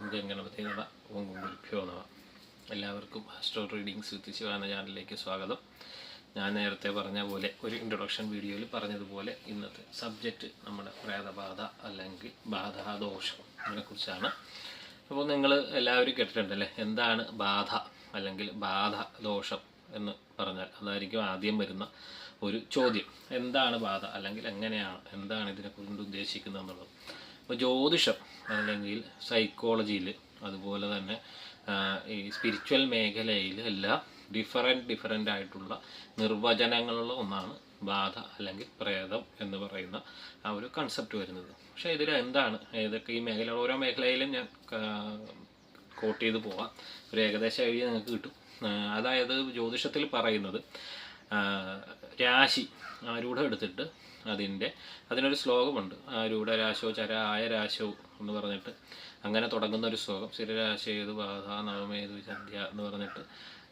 ഗംഗണപതിനവ ഓം ഗുരുഭ്യോ നവ എല്ലാവർക്കും ആസ്ട്രോ റീഡിങ്സ് വിത്ത് ശിവ എന്ന ചാനലിലേക്ക് സ്വാഗതം. ഞാൻ നേരത്തെ പറഞ്ഞ പോലെ ഒരു ഇൻട്രൊഡക്ഷൻ വീഡിയോയിൽ പറഞ്ഞതുപോലെ ഇന്നത്തെ സബ്ജക്റ്റ് നമ്മുടെ പ്രേതബാധ അല്ലെങ്കിൽ ബാധാദോഷം അതിനെക്കുറിച്ചാണ് അപ്പോൾ നിങ്ങൾ എല്ലാവരും കേട്ടിട്ടുണ്ടല്ലേ? എന്താണ് ബാധ അല്ലെങ്കിൽ ബാധ ദോഷം എന്ന് പറഞ്ഞാൽ അതായിരിക്കും ആദ്യം വരുന്ന ഒരു ചോദ്യം. എന്താണ് ബാധ അല്ലെങ്കിൽ എങ്ങനെയാണ്? എന്താണ് ഇതിനെ കൊണ്ട് ഉദ്ദേശിക്കുന്നത് എന്നുള്ളത്. അപ്പോൾ ജ്യോതിഷം അല്ലെങ്കിൽ സൈക്കോളജിയിൽ അതുപോലെ തന്നെ ഈ സ്പിരിച്വൽ മേഖലയിൽ എല്ലാം ഡിഫറെന്റ് ഡിഫറെന്റ് ആയിട്ടുള്ള നിർവചനങ്ങളുള്ള ഒന്നാണ് ബാധ അല്ലെങ്കിൽ പ്രേതം എന്ന് പറയുന്ന ആ ഒരു കൺസെപ്റ്റ് വരുന്നത്. പക്ഷേ ഇതിൽ എന്താണ്? ഏതൊക്കെ ഈ മേഖല ഓരോ മേഖലയിലും ഞാൻ കോട്ട് ചെയ്ത് പോവാം. ഒരു ഏകദേശം ഐഡിയ നിങ്ങൾക്ക് കിട്ടും. അതായത് ജ്യോതിഷത്തിൽ പറയുന്നത് രാശി ആരൂഢം എടുത്തിട്ട് അതിന്റെ അതിനൊരു ശ്ലോകമുണ്ട്. ആരൂഢ രാശോ ചര ആയ രാശോ എന്ന് പറഞ്ഞിട്ട് അങ്ങനെ തുടങ്ങുന്ന ഒരു ശ്ലോകം. സ്ഥിരരാശേതു ബാധ നവമേതു ചന്ധ്യ എന്ന് പറഞ്ഞിട്ട്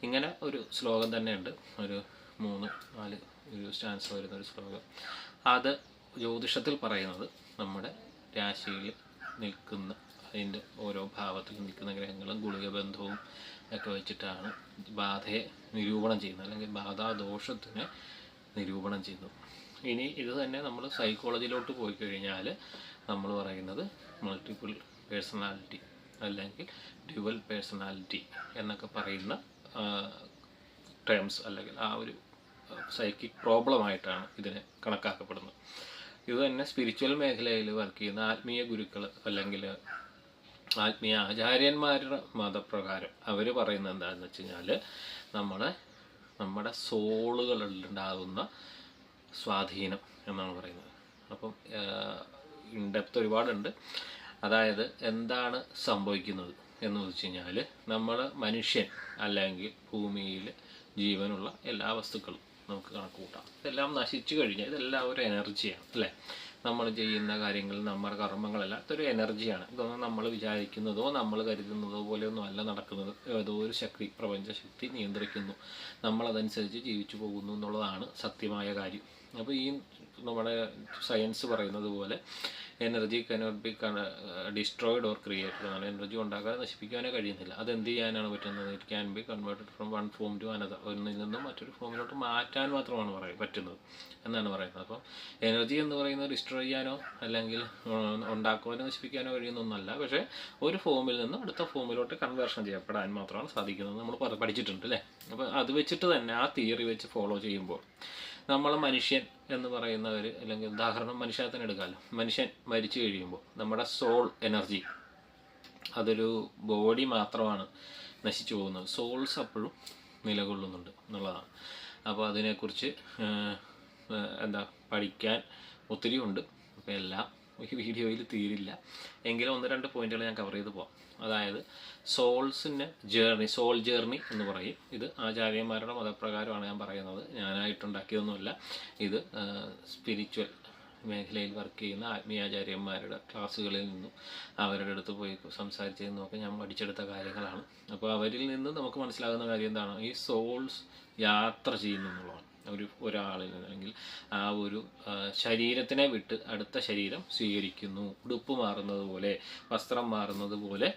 ഇങ്ങനെ ഒരു ശ്ലോകം തന്നെയുണ്ട്. ഒരു മൂന്ന് നാല് ഒരു സ്റ്റാൻസ് വരുന്ന ഒരു ശ്ലോകം. അത് ജ്യോതിഷത്തിൽ പറയുന്നത് നമ്മുടെ രാശിയിൽ നിൽക്കുന്ന അതിന്റെ ഓരോ ഭാവത്തിൽ നിൽക്കുന്ന ഗ്രഹങ്ങളും ഗുളിക ബന്ധവും ഒക്കെ വെച്ചിട്ടാണ് ബാധയെ നിരൂപണം ചെയ്യുന്നത്. അല്ലെങ്കിൽ ബാധാദോഷത്തിനെ നിരൂപണം ചെയ്യുന്നത് ഇനി ഇത് തന്നെ നമ്മൾ സൈക്കോളജിയിലോട്ട് പോയി കഴിഞ്ഞാൽ നമ്മൾ പറയുന്നത് മൾട്ടിപ്പിൾ പേഴ്സണാലിറ്റി അല്ലെങ്കിൽ ഡ്യുവൽ പേഴ്സണാലിറ്റി എന്നൊക്കെ പറയുന്ന ടേംസ് അല്ലെങ്കിൽ ആ ഒരു സൈക്കിക് പ്രോബ്ലമായിട്ടാണ് ഇതിനെ കണക്കാക്കപ്പെടുന്നത്. ഇത് തന്നെ സ്പിരിച്വൽ മേഖലയിൽ വർക്ക് ചെയ്യുന്ന ആത്മീയ ഗുരുക്കൾ അല്ലെങ്കിൽ ആത്മീയ ആചാര്യന്മാരുടെ മതപ്രകാരം അവർ പറയുന്നത് എന്താണെന്ന് വെച്ച് കഴിഞ്ഞാൽ നമ്മളെ നമ്മുടെ സോളുകളിലുണ്ടാകുന്ന സ്വാധീനം എന്നാണ് പറയുന്നത്. അപ്പം ഇൻഡെപ്ത് ഒരുപാടുണ്ട്. അതായത് എന്താണ് സംഭവിക്കുന്നത് എന്ന് വെച്ച് കഴിഞ്ഞാൽ നമ്മൾ മനുഷ്യൻ അല്ലെങ്കിൽ ഭൂമിയിൽ ജീവനുള്ള എല്ലാ വസ്തുക്കളും നമുക്ക് കണക്ക് കൂട്ടാം ഇതെല്ലാം നശിച്ചു കഴിഞ്ഞാൽ ഇതെല്ലാം ഒരു എനർജിയാണ് അല്ലേ? നമ്മൾ ചെയ്യുന്ന കാര്യങ്ങൾ നമ്മുടെ കർമ്മങ്ങളെല്ലാം ഇതൊരു എനർജിയാണ്. ഇതൊന്നും നമ്മൾ വിചാരിക്കുന്നതോ നമ്മൾ കരുതുന്നതോ പോലെയൊന്നും അല്ല നടക്കുന്നത്. ഏതോ ഒരു ശക്തി പ്രപഞ്ചശക്തി നിയന്ത്രിക്കുന്നു. നമ്മളതനുസരിച്ച് ജീവിച്ചു പോകുന്നു എന്നുള്ളതാണ് സത്യമായ കാര്യം. അപ്പോൾ ഈ നമ്മുടെ സയൻസ് പറയുന്നത് പോലെ energy cannot be destroyed or created എന്നാണ്. എനർജി ഉണ്ടാക്കാതെ നശിപ്പിക്കാനേ കഴിയുന്നില്ല. അത് എന്ത് ചെയ്യാനാണ് പറ്റുന്നത്? It can be converted from one form to another ഒന്നിൽ നിന്നും മറ്റൊരു ഫോമിലോട്ട് മാറ്റാൻ മാത്രമാണ് പറയുക പറ്റുന്നത് എന്നാണ് പറയുന്നത്. അപ്പോൾ എനർജി എന്ന് പറയുന്നത് ഡിസ്ട്രോയ് ചെയ്യാനോ അല്ലെങ്കിൽ ഉണ്ടാക്കുവാനോ നശിപ്പിക്കാനോ കഴിയുന്ന ഒന്നല്ല. പക്ഷേ ഒരു ഫോമിൽ നിന്നും അടുത്ത ഫോമിലോട്ട് കൺവേർഷൻ ചെയ്യപ്പെടാൻ മാത്രമാണ് സാധിക്കുന്നത്. നമ്മൾ പഠിച്ചിട്ടുണ്ട് അല്ലേ? അപ്പോൾ അത് വെച്ചിട്ട് തന്നെ ആ തിയറി വെച്ച് ഫോളോ ചെയ്യുമ്പോൾ നമ്മൾ മനുഷ്യൻ എന്ന് പറയുന്നവർ അല്ലെങ്കിൽ ഉദാഹരണം മനുഷ്യനെ തന്നെ എടുക്കാമല്ലോ മനുഷ്യൻ മരിച്ചു കഴിയുമ്പോൾ നമ്മുടെ സോൾ എനർജി അതൊരു ബോഡി മാത്രമാണ് നശിച്ചു പോകുന്നത്. സോൾസ് അപ്പോഴും നിലകൊള്ളുന്നുണ്ട് എന്നുള്ളതാണ്. അപ്പോൾ അതിനെക്കുറിച്ച് എന്താ പഠിക്കാൻ ഒത്തിരി ഉണ്ട്. അപ്പോൾ എല്ലാം ഈ വീഡിയോയിൽ തീരില്ല. എങ്കിലും ഒന്ന് രണ്ട് പോയിന്റുകൾ ഞാൻ കവർ ചെയ്ത് പോകാം അതായത് സോൾസിന്റെ ജേർണി സോൾ ജേർണി എന്ന് പറയും. ഇത് ആചാര്യന്മാരുടെ മതപ്രകാരമാണ് ഞാൻ പറയുന്നത്. ഞാനായിട്ടുണ്ടാക്കിയതൊന്നുമല്ല. ഇത് സ്പിരിച്വൽ മേഖലയിൽ വർക്ക് ചെയ്യുന്ന ആത്മീയാചാര്യന്മാരുടെ ക്ലാസ്സുകളിൽ നിന്നും അവരുടെ അടുത്ത് പോയി സംസാരിച്ചതിൽ നിന്നൊക്കെ ഞാൻ പഠിച്ചെടുത്ത കാര്യങ്ങളാണ്. അപ്പോൾ അവരിൽ നിന്ന് നമുക്ക് മനസ്സിലാകുന്ന കാര്യം എന്താണ്? ഈ സോൾസ് യാത്ര ചെയ്യുന്നു എന്നുള്ളതാണ്. ഒരു ഒരാളിൽ അല്ലെങ്കിൽ ആ ഒരു ശരീരത്തിനെ വിട്ട് അടുത്ത ശരീരം സ്വീകരിക്കുന്നു. ഉടുപ്പ് മാറുന്നത് പോലെ വസ്ത്രം മാറുന്നത് പോലെ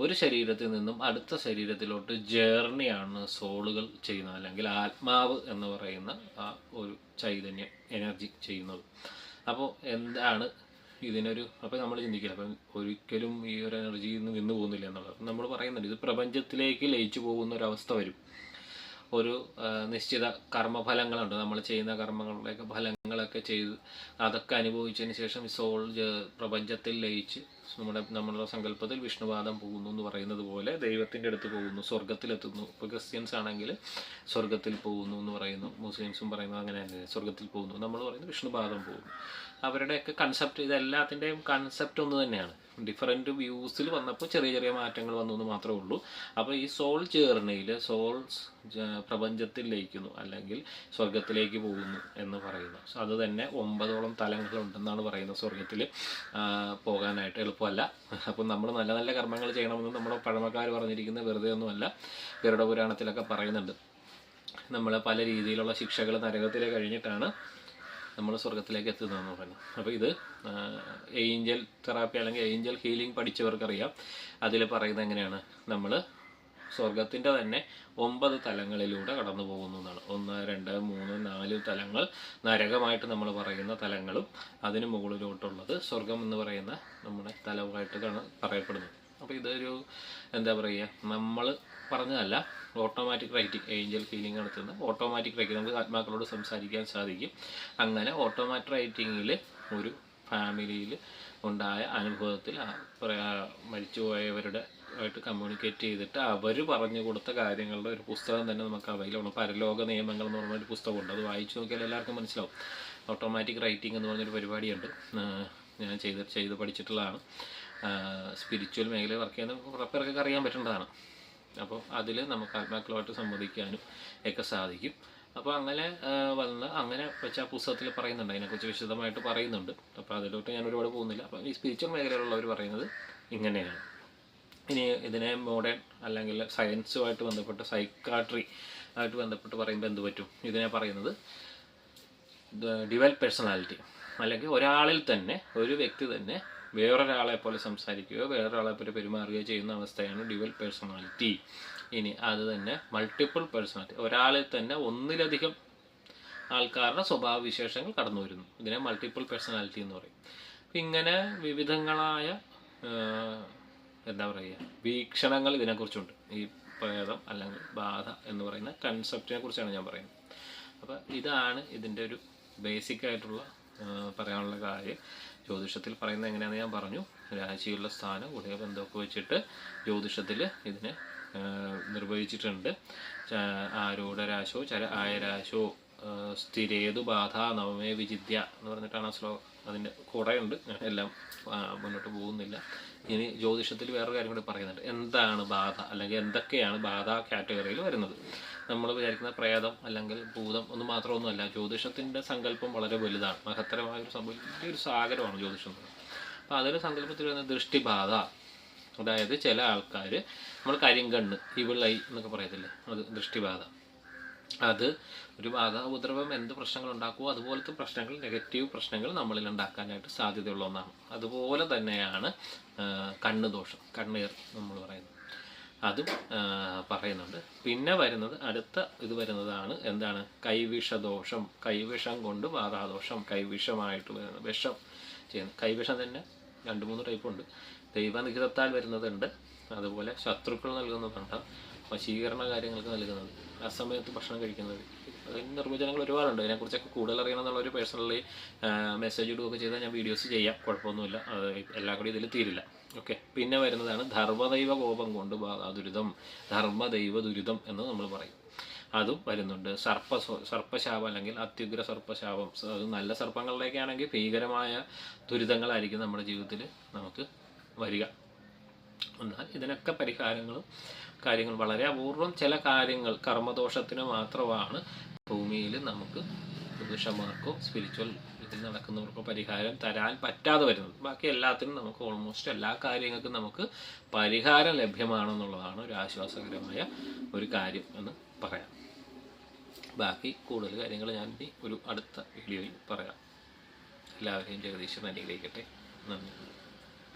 ഒരു ശരീരത്തിൽ നിന്നും അടുത്ത ശരീരത്തിലോട്ട് ജേർണിയാണ് സോളുകൾ ചെയ്യുന്നത് അല്ലെങ്കിൽ ആത്മാവ് എന്ന് പറയുന്ന ആ ഒരു ചൈതന്യം എനർജി ചെയ്യുന്നത്. അപ്പോൾ എന്താണ് ഇതിനൊരു അപ്പോൾ നമ്മൾ ചിന്തിക്കില്ല അപ്പം ഒരിക്കലും ഈ ഒരു എനർജിയിൽ നിന്ന് നിന്ന് പോകുന്നില്ല എന്നുള്ളത്. നമ്മൾ പറയുന്നുണ്ട് ഇത് പ്രപഞ്ചത്തിലേക്ക് ലയിച്ചു പോകുന്ന ഒരു അവസ്ഥ വരും. ഒരു നിശ്ചിത കർമ്മഫലങ്ങളുണ്ട്. നമ്മൾ ചെയ്യുന്ന കർമ്മങ്ങളുടെയൊക്കെ ഫലങ്ങളൊക്കെ ചെയ്ത് അതൊക്കെ അനുഭവിച്ചതിന് ശേഷം സോൾ പ്രപഞ്ചത്തിൽ ലയിച്ച് നമ്മുടെ നമ്മളുടെ സങ്കല്പത്തിൽ വിഷ്ണുവാദം പോകുന്നു എന്ന് പറയുന്നത് പോലെ ദൈവത്തിന്റെ അടുത്ത് പോകുന്നു സ്വർഗത്തിലെത്തുന്നു ഇപ്പോൾ ക്രിസ്ത്യൻസ് ആണെങ്കിൽ സ്വർഗത്തിൽ പോകുന്നു എന്ന് പറയുന്നു. മുസ്ലിംസും പറയുന്നത് അങ്ങനെ തന്നെ സ്വർഗത്തിൽ പോകുന്നു. നമ്മൾ പറയുന്നത് വിഷ്ണുപാദം പോകുന്നു. അവരുടെയൊക്കെ കൺസെപ്റ്റ് ഇതെല്ലാത്തിന്റെയും കൺസെപ്റ്റ് ഒന്ന് തന്നെയാണ്. ഡിഫറെന്റ് വ്യൂസിൽ വന്നപ്പോൾ ചെറിയ ചെറിയ മാറ്റങ്ങൾ വന്നു എന്ന് മാത്രമേ ഉള്ളൂ. അപ്പോൾ ഈ സോൾ ചേർണയിൽ സോൾസ് പ്രപഞ്ചത്തിൽ ലയിക്കുന്നു അല്ലെങ്കിൽ സ്വർഗത്തിലേക്ക് പോകുന്നു എന്ന് പറയുന്നു. അത് തന്നെ ഒമ്പതോളം തലങ്ങളുണ്ടെന്നാണ് പറയുന്നത് സ്വർഗത്തിൽ പോകാനായിട്ട് എളുപ്പമല്ല. അപ്പം നമ്മൾ നല്ല നല്ല കർമ്മങ്ങൾ ചെയ്യണമെന്ന് നമ്മുടെ പഴമക്കാർ പറഞ്ഞിരിക്കുന്നത് വെറുതെ ഒന്നുമല്ല. ഗരുഡ പുരാണത്തിലൊക്കെ പറയുന്നുണ്ട്. നമ്മൾ പല രീതിയിലുള്ള ശിക്ഷകൾ നരകത്തിൽ കഴിഞ്ഞിട്ടാണ് നമ്മൾ സ്വർഗത്തിലേക്ക് എത്തുന്നതെന്ന് പറയുന്നത്. അപ്പോൾ ഇത് ഏഞ്ചൽ തെറാപ്പി അല്ലെങ്കിൽ ഏഞ്ചൽ ഹീലിംഗ് പഠിച്ചവർക്കറിയാം. അതിൽ പറയുന്നത് എങ്ങനെയാണ്? നമ്മൾ സ്വർഗത്തിന്റെ തന്നെ ഒമ്പത് തലങ്ങളിലൂടെ കടന്നു പോകുന്നതാണ് ഒന്ന് രണ്ട് മൂന്ന് നാല് തലങ്ങൾ. നരകമായിട്ട് നമ്മൾ പറയുന്ന തലങ്ങളും അതിന് മുകളിലോട്ടുള്ളത് സ്വർഗം എന്ന് പറയുന്ന നമ്മുടെ തലമായിട്ട് പറയപ്പെടുന്നത്. പറയപ്പെടുന്നു അപ്പോൾ ഇതൊരു എന്താ പറയുക നമ്മൾ പറഞ്ഞതല്ല ഓട്ടോമാറ്റിക് റൈറ്റിംഗ് ഏഞ്ചൽ ഫീലിംഗ് നടത്തുന്ന ഓട്ടോമാറ്റിക് റൈറ്റിംഗ് നമുക്ക് ആത്മാക്കളോട് സംസാരിക്കാൻ സാധിക്കും. അങ്ങനെ ഓട്ടോമാറ്റിക് റൈറ്റിങ്ങിൽ ഒരു ഫാമിലിയിൽ ഉണ്ടായ അനുഭവത്തിൽ മരിച്ചുപോയവരുടെ ആയിട്ട് കമ്മ്യൂണിക്കേറ്റ് ചെയ്തിട്ട് അവർ പറഞ്ഞു കൊടുത്ത കാര്യങ്ങളുടെ ഒരു പുസ്തകം തന്നെ നമുക്ക് അവൈലബിൾ പരലോക നിയമങ്ങൾ എന്ന് പറഞ്ഞൊരു പുസ്തകമുണ്ട്. അത് വായിച്ചു നോക്കിയാൽ എല്ലാവർക്കും മനസ്സിലാവും. ഓട്ടോമാറ്റിക് റൈറ്റിംഗ് എന്ന് പറഞ്ഞൊരു പരിപാടിയുണ്ട്. ഞാൻ ചെയ്ത് ചെയ്ത് പഠിച്ചിട്ടുള്ളതാണ്. സ്പിരിച്വൽ മേഖലയിൽ വർക്ക് ചെയ്യുന്ന പേർക്കൊക്കെ അറിയാൻ പറ്റേണ്ടതാണ്. അപ്പോൾ അതിൽ നമുക്ക് ആത്മാക്കളുമായിട്ട് സംവദിക്കാനും ഒക്കെ സാധിക്കും. അപ്പോൾ അങ്ങനെ വന്ന് അങ്ങനെ വെച്ച് പുസ്തകത്തിൽ പറയുന്നുണ്ട്. അതിനെക്കുറിച്ച് വിശദമായിട്ട് പറയുന്നുണ്ട്. അപ്പോൾ അതിലോട്ട് ഞാൻ ഒരുപാട് പോകുന്നില്ല. അപ്പോൾ ഈ സ്പിരിച്വൽ മേഖലയിലുള്ളവർ പറയുന്നത് ഇങ്ങനെയാണ്. ഇനി ഇതിനെ മോഡേൺ അല്ലെങ്കിൽ സയൻസുമായിട്ട് ബന്ധപ്പെട്ട് സൈക്കാട്രി ആയിട്ട് ബന്ധപ്പെട്ട് പറയുമ്പോൾ എന്ത് പറ്റും? ഇതിനെ പറയുന്നത് ഡിവൽ പേഴ്സണാലിറ്റി അല്ലെങ്കിൽ ഒരാളിൽ തന്നെ ഒരു വ്യക്തി തന്നെ വേറൊരാളെ പോലെ സംസാരിക്കുകയോ വേറൊരാളെ പോലെ പെരുമാറുകയോ ചെയ്യുന്ന അവസ്ഥയാണ് ഡ്യുവൽ പേഴ്സണാലിറ്റി. ഇനി അത് തന്നെ മൾട്ടിപ്പിൾ പേഴ്സണാലിറ്റി ഒരാളിൽ തന്നെ ഒന്നിലധികം ആൾക്കാരുടെ സ്വഭാവ വിശേഷങ്ങൾ കടന്നു വരുന്നു ഇതിനെ മൾട്ടിപ്പിൾ പേഴ്സണാലിറ്റി എന്ന് പറയും. അപ്പം ഇങ്ങനെ വിവിധങ്ങളായ എന്താ പറയുക വീക്ഷണങ്ങൾ ഇതിനെക്കുറിച്ചുണ്ട്. ഈ പ്രേതം അല്ലെങ്കിൽ ബാധ എന്ന് പറയുന്ന കൺസെപ്റ്റിനെ കുറിച്ചാണ് ഞാൻ പറയുന്നത്. അപ്പോൾ ഇതാണ് ഇതിന്റെ ഒരു ബേസിക് ആയിട്ടുള്ള പറയാനുള്ള കാര്യം. ജ്യോതിഷത്തിൽ പറയുന്നത് എങ്ങനെയാണെന്ന് ഞാൻ പറഞ്ഞു. രാശിയുള്ള സ്ഥാനം ഗുണിക ബന്ധമൊക്കെ വെച്ചിട്ട് ജ്യോതിഷത്തിൽ ഇതിനെ നിർവഹിച്ചിട്ടുണ്ട്. ആരൂഢരാശോ ആരൂഢ രാശോ ചര ആയ രാശോ ആ, സ്ഥിരേതു ബാധ നവമേ വിചിദ്യ എന്ന് പറഞ്ഞിട്ടാണ് ആ ശ്ലോകം അതിന്റെ കുറയുണ്ട്. എല്ലാം മുന്നോട്ട് പോകുന്നില്ല. ഇനി ജ്യോതിഷത്തിൽ വേറൊരു കാര്യം കൂടി പറയുന്നുണ്ട്. എന്താണ് ബാധ? അല്ലെങ്കിൽ എന്തൊക്കെയാണ് ബാധ കാറ്റഗറിയിൽ വരുന്നത്? നമ്മൾ വിചാരിക്കുന്ന പ്രേതം അല്ലെങ്കിൽ ഭൂതം ഒന്നും മാത്രമൊന്നുമല്ല. ജ്യോതിഷത്തിന്റെ സങ്കല്പം വളരെ വലുതാണ്. മഹത്തരമായ ഒരു സംഭവം. വലിയൊരു സാഗരമാണ് ജ്യോതിഷം എന്ന് അപ്പോൾ അതൊരു സങ്കല്പത്തിൽ വരുന്ന ദൃഷ്ടിബാധ. അതായത് ചില ആൾക്കാർ നമ്മൾ കരിങ്കണ്ണ് ഇവിളൈ എന്നൊക്കെ പറയത്തില്ലേ? അത് ദൃഷ്ടിബാധ. അത് ഒരു ബാധ ഉപദ്രവം എന്ത് പ്രശ്നങ്ങൾ ഉണ്ടാക്കുമോ അതുപോലത്തെ പ്രശ്നങ്ങൾ നെഗറ്റീവ് പ്രശ്നങ്ങൾ നമ്മളിൽ ഉണ്ടാക്കാനായിട്ട് സാധ്യതയുള്ള ഒന്നാണ്. അതുപോലെ തന്നെയാണ് കണ്ണ് ദോഷം കണ്ണീർ നമ്മൾ പറയുന്നത്. അതും പറയുന്നുണ്ട്. പിന്നെ വരുന്നത് അടുത്ത ഇത് വരുന്നതാണ് എന്താണ്? കൈവിഷദോഷം. കൈവിഷം കൊണ്ട് വാതാദോഷം. കൈവിഷമായിട്ട് വരുന്നത്. വിഷം ചെയ്യുന്നത്. കൈവിഷം തന്നെ രണ്ട് മൂന്ന് ടൈപ്പ് ഉണ്ട്. ദൈവനിഹിതത്താൽ വരുന്നതുണ്ട്. അതുപോലെ ശത്രുക്കൾ നൽകുന്നതുണ്ട്. വശീകരണ കാര്യങ്ങൾക്ക് നൽകുന്നത്. ആ സമയത്ത് ഭക്ഷണം കഴിക്കുന്നത്. നിർവചനങ്ങൾ ഒരുപാടുണ്ട്. അതിനെക്കുറിച്ചൊക്കെ കൂടുതൽ അറിയണം എന്നുള്ളൊരു പേഴ്സണലി മെസ്സേജ് ഇടുകയൊക്കെ ചെയ്താൽ ഞാൻ വീഡിയോസ് ചെയ്യാം. കുഴപ്പമൊന്നുമില്ല. എല്ലാം കൂടി ഇതിൽ തീരില്ല. ഓക്കെ പിന്നെ വരുന്നതാണ് ധർമ്മദൈവ കോപം കൊണ്ട് ദുരിതം. ധർമ്മദൈവ ദുരിതം എന്ന് നമ്മൾ പറയും. അതും വരുന്നുണ്ട്. സർപ്പ സർപ്പശാപം അല്ലെങ്കിൽ അത്യുഗ്ര സർപ്പശാപം. അത് നല്ല സർപ്പങ്ങളിലേക്കാണെങ്കിൽ ഭീകരമായ ദുരിതങ്ങളായിരിക്കും നമ്മുടെ ജീവിതത്തിൽ നമുക്ക് വരിക. എന്നാൽ ഇതിനൊക്കെ പരിഹാരങ്ങളും കാര്യങ്ങൾ വളരെ അപൂർവം ചില കാര്യങ്ങൾ കർമ്മദോഷത്തിന് മാത്രമാണ് ഭൂമിയിൽ നമുക്ക് പുരുഷന്മാർക്കോ സ്പിരിച്വൽ ഇതിൽ നടക്കുന്നവർക്കോ പരിഹാരം തരാൻ പറ്റാതെ വരുന്നത്. ബാക്കി എല്ലാത്തിനും നമുക്ക് ഓൾമോസ്റ്റ് എല്ലാ കാര്യങ്ങൾക്കും നമുക്ക് പരിഹാരം ലഭ്യമാണെന്നുള്ളതാണ് ഒരു ആശ്വാസകരമായ ഒരു കാര്യം എന്ന് പറയാം. ബാക്കി കൂടുതൽ കാര്യങ്ങൾ ഞാൻ ഒരു അടുത്ത വീഡിയോയിൽ പറയാം. എല്ലാവരെയും ജഗദീശ്വരൻ അനുഗ്രഹിക്കട്ടെ. നന്ദി.